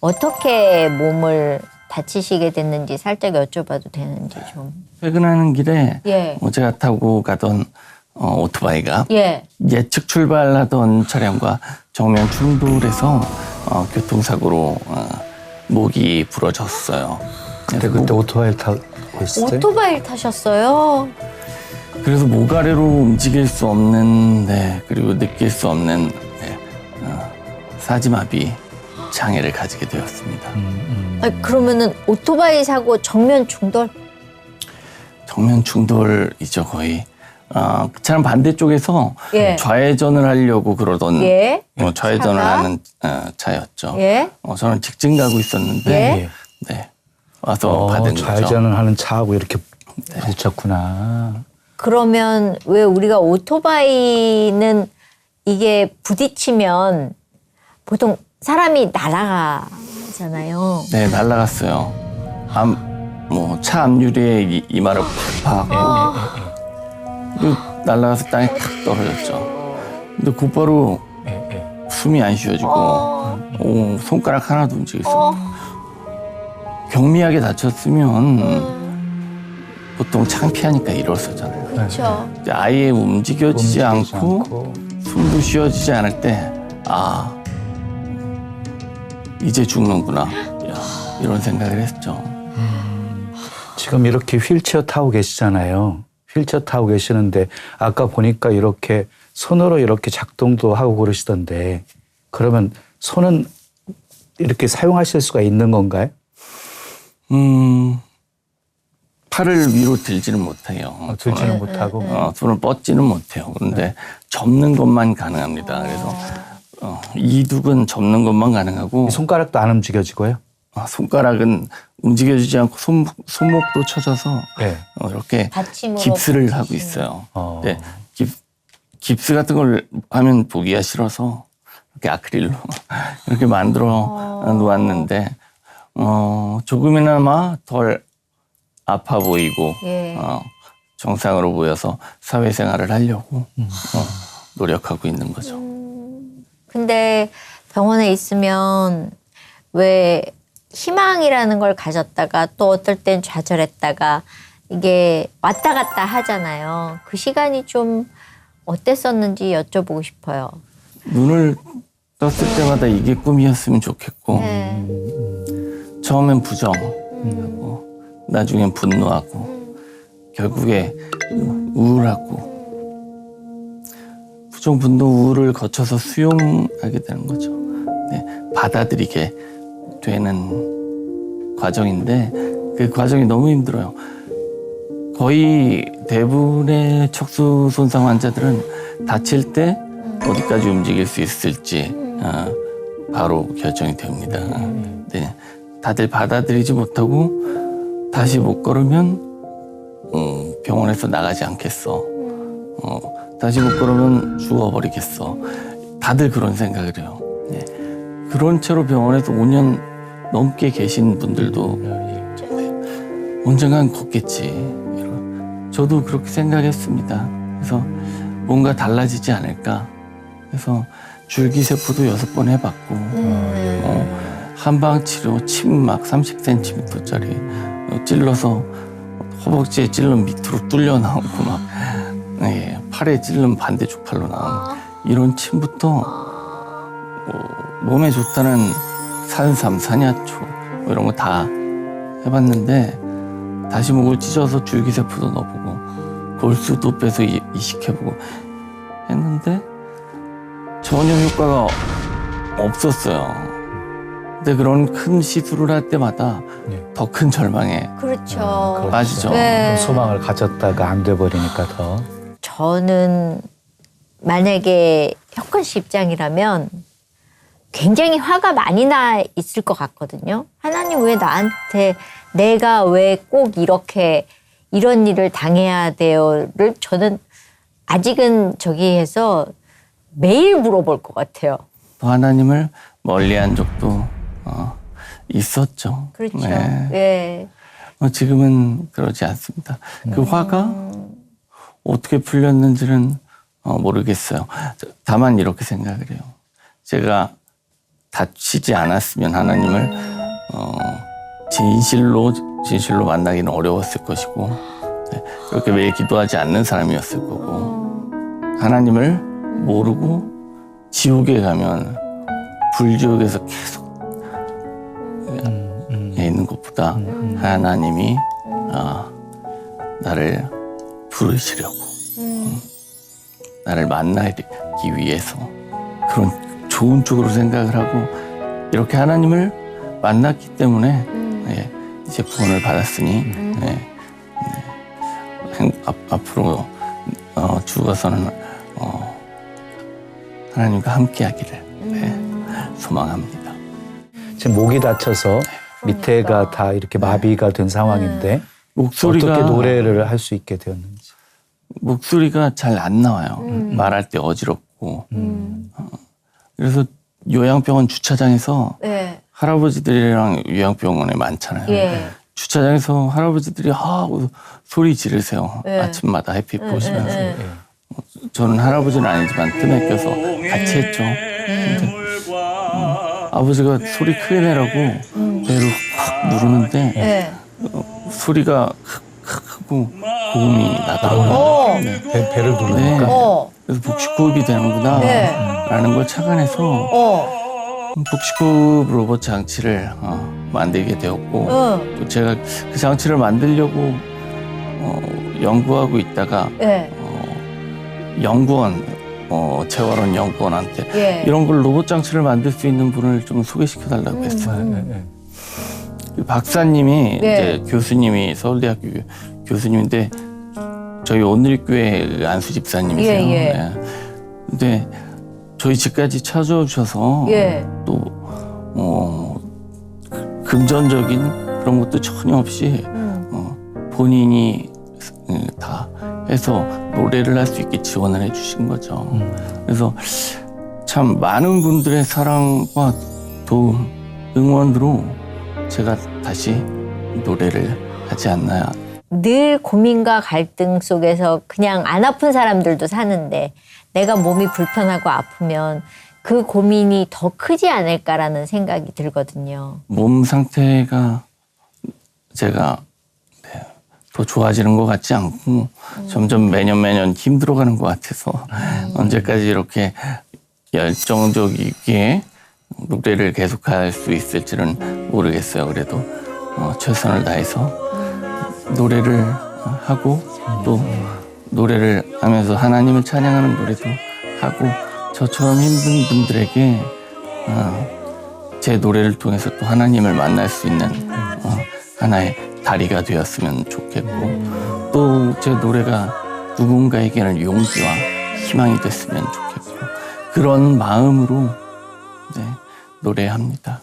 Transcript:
어떻게 몸을 다치시게 됐는지 살짝 여쭤봐도 되는지 좀. 퇴근하는 길에 예. 어, 제가 타고 가던 어, 오토바이가 예. 예측 출발하던 차량과 정면 충돌해서 어, 교통사고로 어, 목이 부러졌어요. 근데 그때 오토바이를 타고 있을 때 오토바이를 타셨어요? 그래서 목 아래로 움직일 수 없는 네, 그리고 느낄 수 없는 네, 어, 사지마비 장애를 가지게 되었습니다. 아니, 그러면은 오토바이 사고 정면 충돌? 정면 충돌이죠 거의. 어, 그 차량 반대쪽에서 예. 좌회전을 하려고 그러던 예. 어, 좌회전을 차가? 하는 어, 차였죠. 예. 어, 저는 직진 가고 있었는데 예. 네, 와서 어, 받은. 좌회전을 하는 차하고 이렇게 부딪혔구나. 그러면 왜 우리가 오토바이는 이게 부딪히면 보통 사람이 날아가잖아요. 네, 날라갔어요. 암, 뭐, 차 앞유리에 이, 이마를 팍 박고, 그리고 날라가서 땅에 탁 떨어졌죠. 근데 곧바로. 숨이 안 쉬어지고, 어, 오, 손가락 하나도 어. 없고, 경미하게 다쳤으면 음. 보통 창피하니까 일어서잖아요. 그렇죠. 아예 움직여지지 움직이지 않고, 않고. 숨도 쉬어지지 않을 때, 아, 이제 죽는구나. 야, 이런 생각을 했죠. 지금 이렇게 휠체어 타고 계시잖아요. 휠체어 타고 계시는데 아까 보니까 이렇게 손으로 이렇게 작동도 하고 그러시던데 그러면 손은 이렇게 사용하실 수가 있는 건가요? 음, 팔을 위로 들지는 못해요. 어, 들지는 못하고 어, 손을 뻗지는 못해요. 그런데 접는 것만 가능합니다. 그래서 어, 이둑은 접는 것만 가능하고 이 손가락도 안 움직여지고요. 어, 손가락은 움직여지지 않고 손, 손목도 쳐져서 네. 어, 이렇게 받침으로 깁스를 하고. 있어요. 어. 네, 깁, 깁스 같은 걸 하면 보기가 싫어서 이렇게 아크릴로 이렇게 만들어 놓았는데 어, 조금이나마 덜 아파 보이고 예. 어, 정상으로 보여서 사회생활을 하려고 어, 노력하고 있는 거죠. 근데 병원에 있으면 왜 희망이라는 걸 가졌다가 또 어떨 땐 좌절했다가 이게 왔다 갔다 하잖아요. 그 시간이 좀 어땠었는지 여쭤보고 싶어요. 눈을 떴을 때마다 이게 꿈이었으면 좋겠고 네. 처음엔 부정하고 나중엔 분노하고 결국에 우울하고 부정 분노 우울을 거쳐서 수용하게 되는 거죠. 네, 받아들이게 되는 과정인데 그 과정이 너무 힘들어요. 거의 대부분의 척수 손상 환자들은 다칠 때 어디까지 움직일 수 있을지 어, 바로 결정이 됩니다. 네, 다들 받아들이지 못하고 다시 못 걸으면 어, 병원에서 나가지 않겠어. 어, 다시 못 걸으면 죽어버리겠어. 다들 그런 생각을 해요. 네. 그런 채로 병원에서 5년 넘게 계신 분들도 언젠간 걷겠지. 저도 그렇게 생각했습니다. 그래서 뭔가 달라지지 않을까. 그래서 줄기세포도 여섯 번 해봤고, 어, 한방 치료 침막 30cm짜리 어, 찔러서 허벅지에 찔른 밑으로 뚫려 나오고 막, 예, 팔에 찔른 반대쪽 팔로 나오는 이런 침부터 어, 몸에 좋다는 산삼, 산야초 뭐 이런 거 다 해봤는데 다시 목을 찢어서 줄기세포도 넣어보고 골수도 빼서 이- 이식해보고 했는데 전혀 효과가 없었어요. 근데 그런 큰 시술을 할 때마다 네. 더 큰 절망에 그렇죠. 빠지죠. 네. 소망을 가졌다가 안 돼 버리니까 더. 저는 만약에 혁근 씨 입장이라면 굉장히 화가 많이 나 있을 것 같거든요. 하나님 왜 나한테 내가 왜 꼭 이렇게 이런 일을 당해야 돼요를 저는 아직은 저기 해서 매일 물어볼 것 같아요. 또 하나님을 멀리한 적도 어, 있었죠. 그렇죠. 네. 예. 어, 지금은 그러지 않습니다. 그 화가 어떻게 풀렸는지는 어, 모르겠어요. 저- 다만 이렇게 생각을 해요. 제가 다치지 않았으면 하나님을 어, 진실로 진실로 만나기는 어려웠을 것이고 네, 그렇게 매일 기도하지 않는 사람이었을 거고 하나님을 모르고 지옥에 가면 불지옥에서 계속 있는 것보다 하나님이 아, 나를 부르시려고. 음, 나를 만나기 위해서 그런 좋은 쪽으로 생각을 하고 이렇게 하나님을 만났기 때문에 예, 이제 구원을 받았으니 예, 네, 행- 앞, 앞으로 어, 죽어서는 어, 하나님과 함께하기를 네, 소망합니다. 지금 목이 다쳐서 밑에가 다 이렇게 마비가 된 상황인데 목소리가 어떻게 노래를 할 수 있게 되었는지. 목소리가 잘 안 나와요. 말할 때 어지럽고. 어, 그래서 요양병원 주차장에서 네. 할아버지들이랑 요양병원에 많잖아요. 예. 주차장에서 할아버지들이 아 소리 지르세요. 네. 아침마다 햇빛 보시면서. 네. 저는 할아버지는 아니지만 뜸에 껴서 같이 했죠. 근데 어, 아버지가 소리 크게 내라고 배를 확 누르는데 네. 소리가 크크 하고 고음이 나더라고요. 어. 네. 배, 배를 네. 누르니까 어. 그래서 복식호흡이 되는구나 네. 라는 걸 착안해서 어. 복식호흡 로봇 장치를 어, 만들게 되었고 어. 또 제가 그 장치를 만들려고 어, 연구하고 있다가 예. 어, 연구원 어, 재활원 연구원한테 예. 이런 걸 로봇 장치를 만들 수 있는 분을 좀 소개시켜 달라고 했어요. 네, 네. 그 박사님이 네. 이제 교수님이 서울대학교 교- 교수님인데 저희 오늘교회 안수 집사님이세요. 예, 예. 네. 근데 저희 집까지 찾아와 주셔서 예. 또 어, 그- 금전적인 그런 것도 전혀 없이 음. 어, 본인이 음, 다 해서 노래를 할 수 있게 지원을 해주신 거죠. 음. 그래서 참 많은 분들의 사랑과 도움, 응원으로 제가 다시 노래를 하지 않나. 늘 고민과 갈등 속에서 그냥 안 아픈 사람들도 사는데 내가 몸이 불편하고 아프면 그 고민이 더 크지 않을까라는 생각이 들거든요. 몸 상태가 제가 네, 더 좋아지는 것 같지 않고 점점 매년 매년 힘들어가는 것 같아서 언제까지 이렇게 열정적이게 노래를 계속할 수 있을지는 모르겠어요. 그래도 어, 최선을 다해서 노래를 하고 또 노래를 하면서 하나님을 찬양하는 노래도 하고 저처럼 힘든 분들에게 어, 제 노래를 통해서 또 하나님을 만날 수 있는 어, 하나의 다리가 되었으면 좋겠고 또 제 노래가 누군가에게는 용기와 희망이 됐으면 좋겠고 그런 마음으로 이제 노래합니다.